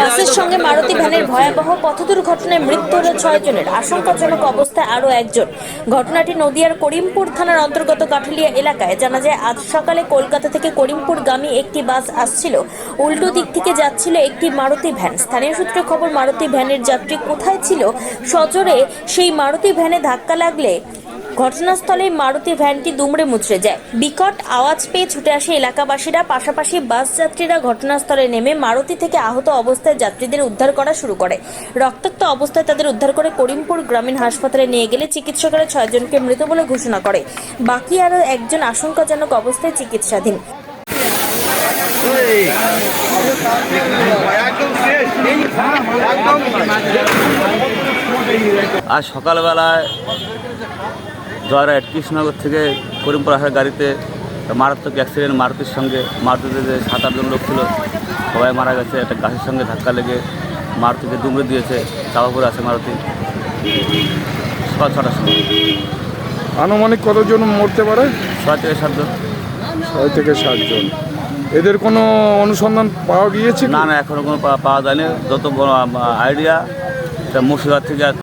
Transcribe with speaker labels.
Speaker 1: বাসের সঙ্গে মারুতি ভ্যানের ভয়াবহ পথ দুর্ঘটনায় মৃত্যু হল ছয় জনের আশঙ্কাজনক অবস্থায় আরও একজন। ঘটনাটি নদিয়ার করিমপুর থানার অন্তর্গত কাঠালিয়া এলাকায়। জানা যায় আজ সকালে কলকাতা থেকে করিমপুরগামী একটি বাস আসছিল। উল্টো দিক থেকে যাচ্ছিল একটি মারুতি ভ্যান। স্থানীয় সূত্রে খবর মারুতি ভ্যানের যাত্রী কোথায় ছিল সজোরে সেই মারুতি ভ্যানে ধাক্কা লাগলে ঘটনাস্থলে মারুতি ভ্যানটি দুমড়ে মুচড়ে যায়। বিকট আওয়াজ পেয়ে ছুটে আসে এলাকাবাসীরা। পাশাপাশি বাস যাত্রীরা ঘটনাস্থলে নেমে মারুতি থেকে আহত অবস্থায় যাত্রীদের উদ্ধার করা শুরু করে। রক্তাক্ত অবস্থায় তাদের উদ্ধার করে করিমপুর গ্রামীণ হাসপাতালে নিয়ে গেলে চিকিৎসকেরা ছয়জনকে মৃত বলে ঘোষণা করে। বাকি আরও একজন আশঙ্কাজনক অবস্থায় চিকিৎসাধীন।
Speaker 2: আজ সকালবেলায় জয়রাট কৃষ্ণনগর থেকে করিমপুর আসার গাড়িতে মারাত্মক অ্যাক্সিডেন্ট মারুতির সঙ্গে মারুতিতে যে সাত আটজন লোক ছিল সবাই মারা গেছে। একটা গাছের সঙ্গে ধাক্কা লেগে মারুতিকে দুমড়ে দিয়েছে চাপা পড়ে আছে মারুতি। সকাল ছটার সময়
Speaker 3: আনুমানিক কতজন মরতে পারে?
Speaker 2: ছয় থেকে সাতজন।
Speaker 3: ছয় থেকে সাতজন। এদের কোনো অনুসন্ধান পাওয়া গিয়েছে
Speaker 2: না না এখনও কোনো পাওয়া যায়নি। যত আইডিয়া মুর্শিদাবাদ থেকে